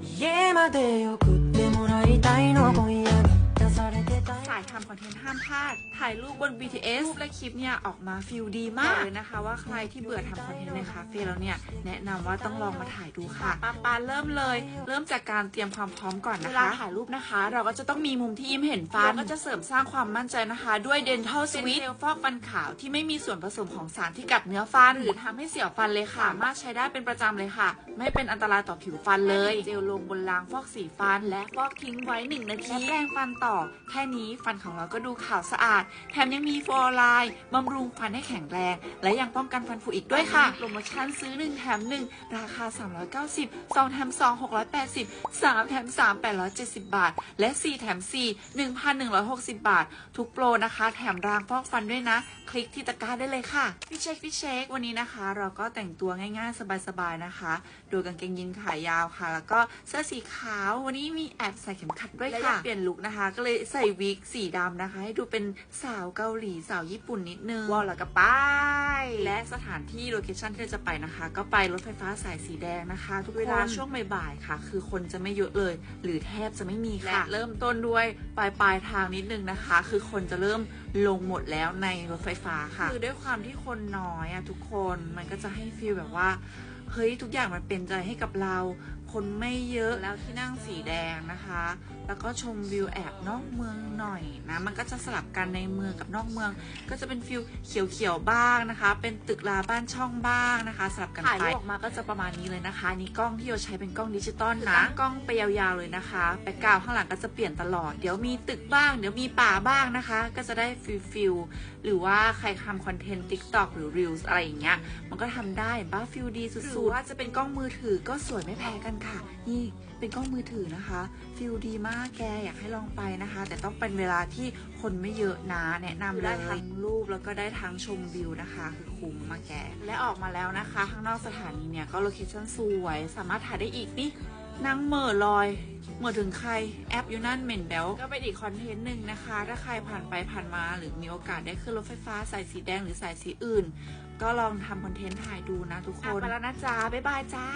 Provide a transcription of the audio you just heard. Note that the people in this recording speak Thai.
家まで送ってもらいたいの今夜。 ทำคอนเทนต์ห้ามพลาด ถ่ายรูปบน BTS รูปและคลิปเนี่ยออกมาฟิลดีมากเลยนะคะ ว่าใครที่เบื่อทำคอนเทนต์ในคาเฟ่แล้วเนี่ย แนะนำว่าต้องลองมาถ่ายดูค่ะปาปาเริ่มเลย เริ่มจากการเตรียมความพร้อมก่อนนะคะเวลาถ่ายรูปนะคะ เราก็จะต้องมีมุมที่ยิ้มเห็นฟันก็จะเสริมสร้างความมั่นใจนะคะ ด้วย Dental Sweet เจลฟอกฟันขาวที่ไม่มีส่วนผสมของสารที่กัดเนื้อฟัน หรือทำให้เสียวฟันเลยค่ะ สามารถใช้ได้เป็นประจำเลยค่ะ ไม่เป็นอันตรายต่อผิวฟันเลย เจลลงบนรางฟอกสีฟันและฟอกทิ้งไว้1นาทีและแปรงฟันต่อแค่นี้ฟันของเราก็ดูขาวสะอาด แถมยังมีฟลูออไรด์บำรุงฟันให้แข็งแรง และยังป้องกันฟันผุอีกด้วยค่ะ โปรโมชั่นซื้อ 1 แถม 1 ราคา 390 2 แถม 2 680 3 แถม 3 870 บาท และ 4 แถม 4 1,160 บาท ทุกโปรนะคะ แถมรางฟอกฟันด้วยนะ คลิกที่ตะกร้าได้เลยค่ะพี่เช็คพี่เช็ควันนี้นะคะ เราก็แต่งตัวง่ายๆ สบายๆนะคะโดยกางเกงยีนขายาวค่ะ แล้วก็เสื้อสีขาววันนี้มีแอบใส่เข็มขัดด้วยค่ะเปลี่ยนลุคนะคะ ก็เลยใส่วิกสีดำนะคะ ให้ดูเป็นสาวเกาหลีสาวญี่ปุ่นนิดนึงวอลแล้วก็ไปและสถานที่โลเคชั่นที่เราจะไปนะคะ ก็ไปรถไฟฟ้าสายสีแดงนะคะ ทุกเวลาช่วงบ่ายๆค่ะ คือคนจะไม่เยอะเลย หรือแทบจะไม่มีค่ะ เริ่มต้นด้วยปลายปลายๆทางนิดนึงนะคะ คือคนจะเริ่มลงหมดแล้วในรถไฟฟ้าค่ะ คือด้วยความที่คนน้อยอะทุกคนมันก็จะให้ฟีลแบบว่าเฮ้ยทุกอย่างมันเป็นใจให้กับเรา คนไม่เยอะแล้วที่นั่งสีแดงนะคะ แล้วก็ชมวิวแอบนอกเมืองหน่อยนะ มันก็จะสลับกันในเมืองกับนอกเมือง ก็จะเป็นฟิลเขียวๆบ้างนะคะ เป็นตึกราบ้านช่องบ้างนะคะสลับกันไปถ่ายรูปออกมาก็จะประมาณนี้เลยนะคะนี่กล้องที่เราใช้เป็นกล้องดิจิตอลนะกล้องไปยาวๆเลยนะคะแบ็กกราวข้างหลังก็จะเปลี่ยนตลอด เดี๋ยวมีตึกบ้าง เดี๋ยวมีป่าบ้างนะคะ ก็จะได้ฟิลฟิลหรือว่าใครทำคอนเทนต์ TikTok หรือ Reels อะไรอย่างเงี้ยมันก็ทำได้บ้าฟิลดีสุดๆหรือว่าจะเป็นกล้องมือถือก็สวยไม่แพ้กันค่ะ นี่เป็นกล้องมือถือนะคะ ฟิลดีมากแกอยากให้ลองไปนะคะ แต่ต้องเป็นเวลาที่คนไม่เยอะนะแนะนำเลยได้ทั้งรูปแล้วก็ได้ทั้งชมวิวนะคะ คือคุ้มมากแก และออกมาแล้วนะคะ ข้างนอกสถานีเนี่ยก็โลเคชั่นสวย สามารถถ่ายได้อีกนี่นั่งเหม่อลอยเหมื่อถึงใครแอปอยู่นั่นเหม็นแบลก็เป็นอีกคอนเทนต์หนึ่งนะคะ ถ้าใครผ่านไปผ่านมาหรือมีโอกาสได้ขึ้นรถไฟฟ้าสายสีแดงหรือสายสีอื่น ก็ลองทำคอนเทนต์ถ่ายดูนะทุกคนไปแล้วนะจ๊ะบ๊ายบายจ้า